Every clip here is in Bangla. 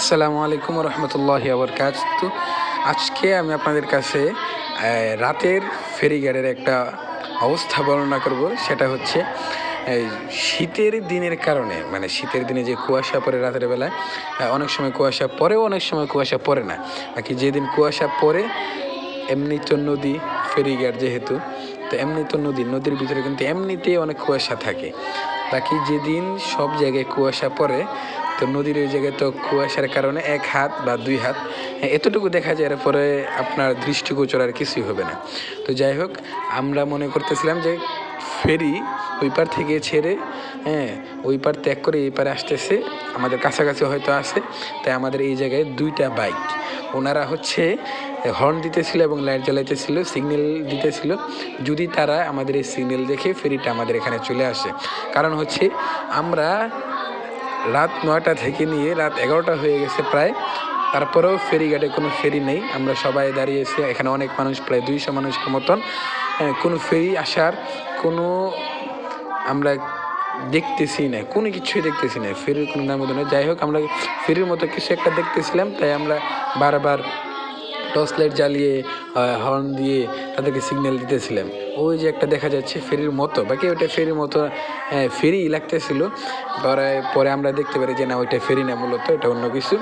আসসালামু আলাইকুম রহমতুল্লাহ কাজ তো আজকে আমি আপনাদের কাছে রাতের ফেরিঘাটের একটা অবস্থা বর্ণনা করব। সেটা হচ্ছে শীতের দিনের কারণে মানে শীতের দিনে যে কুয়াশা পড়ে রাতের বেলায় অনেক সময় কুয়াশা পরেও অনেক সময় কুয়াশা পড়ে না। বাকি যেদিন কুয়াশা পড়ে, এমনি তো নদী, ফেরিঘাট যেহেতু, তো এমনি তো নদী, নদীর ভিতরে কিন্তু এমনিতেই অনেক কুয়াশা থাকে। বাকি যেদিন সব জায়গায় কুয়াশা পড়ে তো নদীর ওই জায়গায় তো কুয়াশার কারণে এক হাত বা দুই হাত হ্যাঁ, এতটুকু দেখা যায় এরপরে আপনার দৃষ্টিগোচর আর কিছুই হবে না। তো যাই হোক আমরা মনে করতেছিলাম যে ফেরি ওই পার থেকে ছেড়ে হ্যাঁ ওই পার ত্যাগ করে এই পারে আসতেছে আমাদের কাছাকাছি হয়তো আছে তাই আমাদের এই জায়গায় দুইটা বাইক। ওনারা হচ্ছে হর্ন দিতেছিল এবং লাইট জ্বালাইতেছিল সিগন্যাল দিতেছিল যদি তারা আমাদের এই সিগন্যাল দেখে ফেরিটা আমাদের এখানে চলে আসে। কারণ হচ্ছে আমরা রাত নয়টা থেকে নিয়ে রাত এগারোটা হয়ে গেছে প্রায়। তারপরেও ফেরিঘাটে কোনো ফেরি নেই। আমরা সবাই দাঁড়িয়েছি, এখানে অনেক মানুষ, প্রায় দুইশো মানুষের মতন। কোনো ফেরি আসার কোনো আমরা দেখতেছি না, কোনো কিছুই দেখতেছি না। ফেরির কোনো নাম যাই হোক, আমরা ফেরির মতো কিছু একটা দেখতেছিলাম, তাই আমরা বারবার টর্চ লাইট জ্বালিয়ে হর্ন দিয়ে তাদেরকে সিগন্যাল দিতেছিলাম ওই যে একটা দেখা যাচ্ছে ফেরির মতো বাকি ওইটা ফেরির মতো হ্যাঁ, ফেরি লাগতেছিল। পরে পরে আমরা দেখতে পারি যে না ওইটা ফেরি না মূলত এটা অন্য কিছু।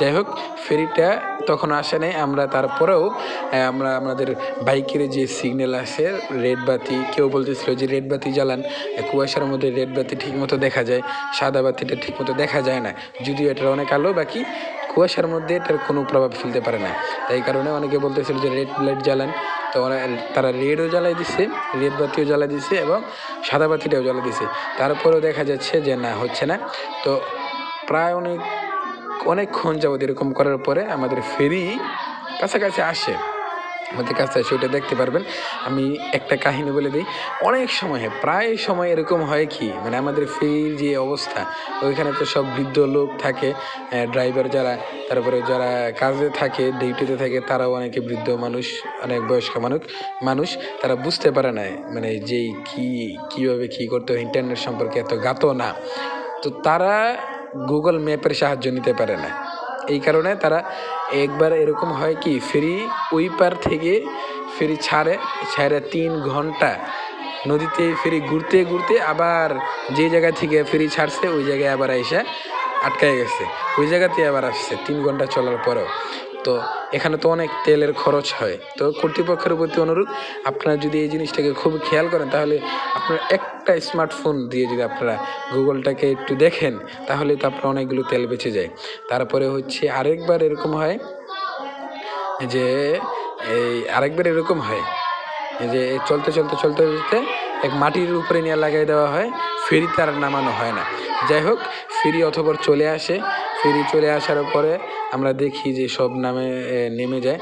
যাই হোক ফেরিটা তখন আসে নাই। আমরা তারপরেও আমরা আমাদের বাইকের যে সিগন্যাল আসে রেড বাতি কেউ বলতেছিল যে রেড বাতি জ্বালান। কুয়াশার মধ্যে রেড বাতি ঠিকমতো দেখা যায় সাদা বাতিটা ঠিকমতো দেখা যায় না। যদিও এটার অনেক আলো বাকি কুয়াশার মধ্যে এটার কোনো প্রভাব ফেলতে পারে না। তাই কারণে অনেকে বলতেছিল যে রেড লাইট জ্বালান। তো তারা রেডও জ্বালাই দিছে রেড বাতিও জ্বালাই দিছে এবং সাদা বাতিটাও জ্বালাই দিছে। তারপরেও দেখা যাচ্ছে যে না, হচ্ছে না। তো প্রায় অনেক, অনেকক্ষণ যাবত এরকম করার পরে আমাদের ফেরি কাছাকাছি আসে। আমাদের কাছে আসে ওটা দেখতে পারবেন। আমি একটা কাহিনী বলে দিই। অনেক সময়, প্রায় সময় এরকম হয় কি মানে আমাদের ফেরির যে অবস্থা, ওইখানে তো সব বৃদ্ধ লোক থাকে ড্রাইভার যারা, তারপরে যারা কাজে থাকে ডিউটিতে থাকে, তারাও অনেকে বৃদ্ধ মানুষ, অনেক বয়স্ক মানুষ মানুষ, তারা বুঝতে পারে না মানে যেই কি, কীভাবে কী করতে হয় ইন্টারনেট সম্পর্কে এত গাতো না। তো তারা গুগল ম্যাপের সাহায্য নিতে পারে না। এই কারণে তারা একবার এরকম হয় কি, ফেরি ওই পার থেকে ফেরি ছাড়ে ছাড়ে তিন ঘণ্টা নদীতে ফেরি ঘুরতে ঘুরতে আবার যে জায়গা থেকে ফেরি ছাড়ছে, ওই জায়গায় আবার এসে আটকায় গেছে। ওই জায়গাতে আবার আসছে, তিন ঘণ্টা চলার পরেও। তো এখানে তো অনেক তেলের খরচ হয়। তো কর্তৃপক্ষের প্রতি অনুরোধ, আপনারা যদি এই জিনিসটাকে খুব খেয়াল করেন, তাহলে আপনারা একটা স্মার্টফোন দিয়ে যদি আপনারা গুগলটাকে একটু দেখেন, তাহলে তো আপনার অনেকগুলো তেল বেঁচে যায়। তারপরে হচ্ছে আরেকবার এরকম হয় যে, এই আরেকবার এরকম হয় যে চলতে চলতে চলতে চলতে এক মাটির উপরে নিয়ে লাগাই দেওয়া হয় ফেরি তার নামানো হয় না। যাই হোক, ফেরি অথবা চলে আসে, ফেরি চলে আসার পরে আমরা দেখি যে সব নামে নেমে যায়।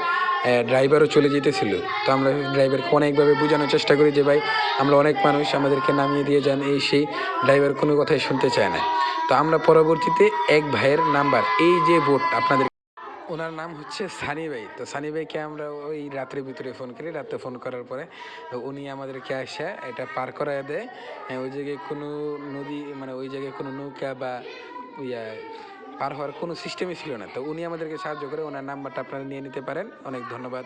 ড্রাইভারও চলে যেতেছিল। তো আমরা ড্রাইভারকে অনেকভাবে বোঝানোর চেষ্টা করি যে ভাই আমরা অনেক মানুষ আমাদেরকে নামিয়ে দিয়ে যান। এই সেই ড্রাইভার কোনো কথাই শুনতে চায় না। তো আমরা পরবর্তীতে এক ভাইয়ের নাম্বার এই যে বোট আপনাদের ওনার নাম হচ্ছে সানি ভাই। তো সানি ভাইকে আমরা ওই রাত্রের ভিতরে ফোন করি। রাতে ফোন করার পরে উনি আমাদেরকে আসে এটা পার করায় দেয়। হ্যাঁ, ওই জায়গায় কোনো নদী মানে ওই জায়গায় কোনো নৌকা বা ইয়া পার হওয়ার কোনো সিস্টেমই ছিল না। তো উনি আমাদেরকে সাহায্য করে ওনার নাম্বারটা আপনারা নিয়ে নিতে পারেন। অনেক ধন্যবাদ।